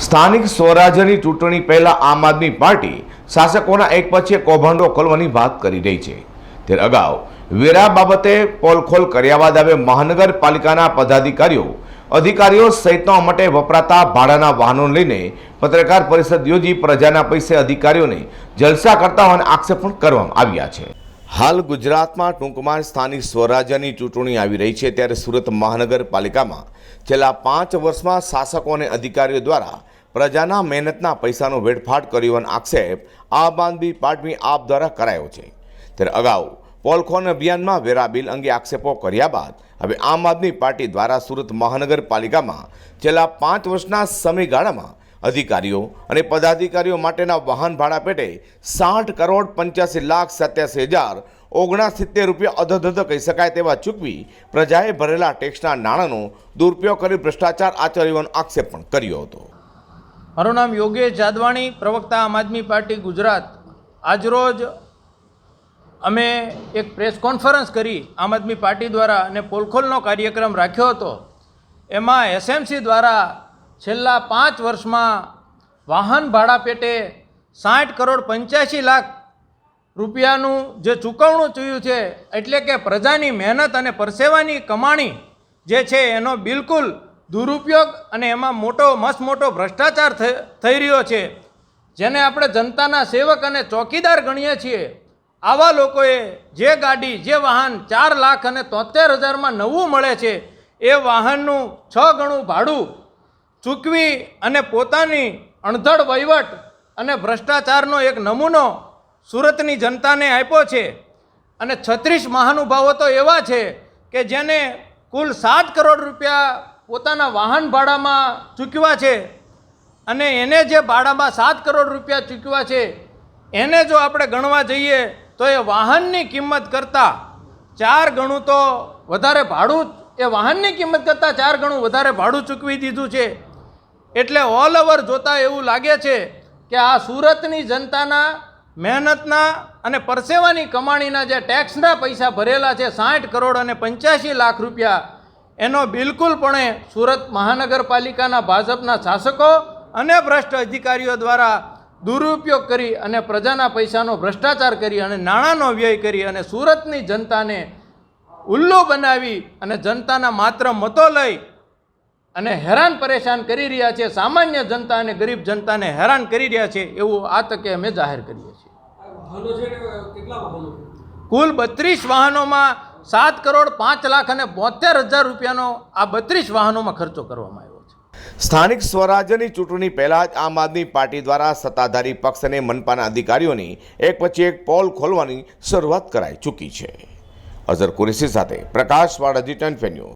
સ્થાનિક સ્વરાજ્યની ચૂંટણી પહેલા આમ આદમી પાર્ટી શાસકોના એક પછી એક કૌભાંડો ખોલવાની વાત કરી રહી છે. ત્યારે અગાઉ વેરા બાબતે પોલખોલ કર્યા બાદ હવે મહાનગરપાલિકાના પદાધિકારીઓ, અધિકારીઓ સહિતના માટે વપરાતા ભાડાના વાહનો લઈને પત્રકાર પરિષદ યોજી પ્રજાના પૈસે અધિકારીઓને જલસા કરતા હોવાના આક્ષેપ પણ કરવામાં આવ્યા છે. હાલ ગુજરાતમાં ટૂંકમાં સ્થાનિક સ્વરાજ્યની ચૂંટણી આવી રહી છે. ત્યારે સુરત મહાનગરપાલિકામાં છેલ્લા પાંચ વર્ષમાં શાસકો અને અધિકારીઓ દ્વારા પ્રજાના મહેનતના પૈસાનો વેડફાટ કર્યો અને આક્ષેપ આમ આદમી પાર્ટી આપ દ્વારા કરાયો છે. ત્યારે અગાઉ પોલખોન અભિયાનમાં વેરા બિલ અંગે આક્ષેપો કર્યા બાદ હવે આમ આદમી પાર્ટી દ્વારા સુરત મહાનગરપાલિકામાં છેલ્લા પાંચ વર્ષના સમયગાળામાં અધિકારીઓ અને પદાધિકારીઓ માટેના વાહન ભાડા પેટે સાઠ કરોડ પંચ્યાસી લાખ સત્યાસી હજાર ઓગણસિત્તેર રૂપિયા અધધધ કહી શકાય તેવા ચૂકવી પ્રજાએ ભરેલા ટેક્સના નાણાંનો દુરુપયોગ કરી ભ્રષ્ટાચાર આચર્યોનો આક્ષેપ પણ કર્યો હતો. મારું નામ યોગેશ જાદવાણી, પ્રવક્તા આમ આદમી પાર્ટી ગુજરાત. આજરોજ અમે એક પ્રેસ કોન્ફરન્સ કરી આમ આદમી પાર્ટી દ્વારા અને પોલખોલનો કાર્યક્રમ રાખ્યો હતો. એમાં એસએમસી દ્વારા છેલ્લા પાંચ વર્ષમાં વાહન ભાડા પેટે સાઠ કરોડ પંચ્યાસી લાખ રૂપિયાનું જે ચૂકવણું થયું છે, એટલે કે પ્રજાની મહેનત અને પરસેવાની કમાણી જે છે, એનો બિલકુલ દુરુપયોગ અને એમાં મોટો, મસ્ત મોટો ભ્રષ્ટાચાર થઈ રહ્યો છે. જેને આપણે જનતાના સેવક અને ચોકીદાર ગણીએ છીએ. આવા લોકોએ જે ગાડી, જે વાહન ચાર લાખ અને તોતેર હજારમાં નવું મળે છે, એ વાહનનું છ ગણું ભાડું ચૂકવી અને પોતાની અણધડ વહીવટ અને ભ્રષ્ટાચારનો એક નમૂનો સુરતની જનતાને આપ્યો છે. અને છત્રીસ મહાનુભાવો તો એવા છે કે જેને કુલ સાત કરોડ રૂપિયા પોતાના વાહન ભાડામાં ચૂકવ્યા છે અને એને જે ભાડામાં સાત કરોડ રૂપિયા ચૂકવ્યા છે, એને જો આપણે ગણવા જઈએ તો એ વાહનની કિંમત કરતાં ચાર ગણું તો વધારે ભાડું એ વાહનની કિંમત કરતાં ચાર ગણું વધારે ભાડું ચૂકવી દીધું છે. એટલે ઓલ ઓવર જોતાં એવું લાગે છે કે આ સુરતની જનતાના મહેનતના અને પરસેવાની કમાણીના જે ટેક્સના પૈસા ભરેલા છે, સાઠ કરોડ અને પંચ્યાસી લાખ રૂપિયા એનો બિલકુલપણે સુરત મહાનગરપાલિકાના ભાજપના શાસકો અને ભ્રષ્ટ અધિકારીઓ દ્વારા દુરુપયોગ કરી અને પ્રજાના પૈસાનો ભ્રષ્ટાચાર કરી અને નાણાંનો વ્યય કરી અને સુરતની જનતાને ઉલ્લુ બનાવી અને જનતાના માત્ર મતો લઈ અને હેરાન પરેશાન કરી રહ્યા છે સામાન્ય જનતા અને ગરીબ જનતાને હેરાન કરી રહ્યા છે એવું આ તકે અમે જાહેર કરીએ છીએ. કુલ બત્રીસ વાહનોમાં સાત કરોડ પાંચ લાખ અને બોતેર હજાર રૂપિયાનો આ બત્રીસ વાહનોમાં ખર્ચો કરવામાં આવ્યો છે. સ્થાનિક સ્વરાજ્યની ચૂંટણી પહેલા જ આમ આદમી પાર્ટી દ્વારા સત્તાધારી પક્ષ અને મનપાના અધિકારીઓની એક પછી એક પોલ ખોલવાની શરૂઆત કરાઈ ચૂકી છે. અઝર કુરેશી સાથે પ્રકાશ વાળા જી ફેન્યુ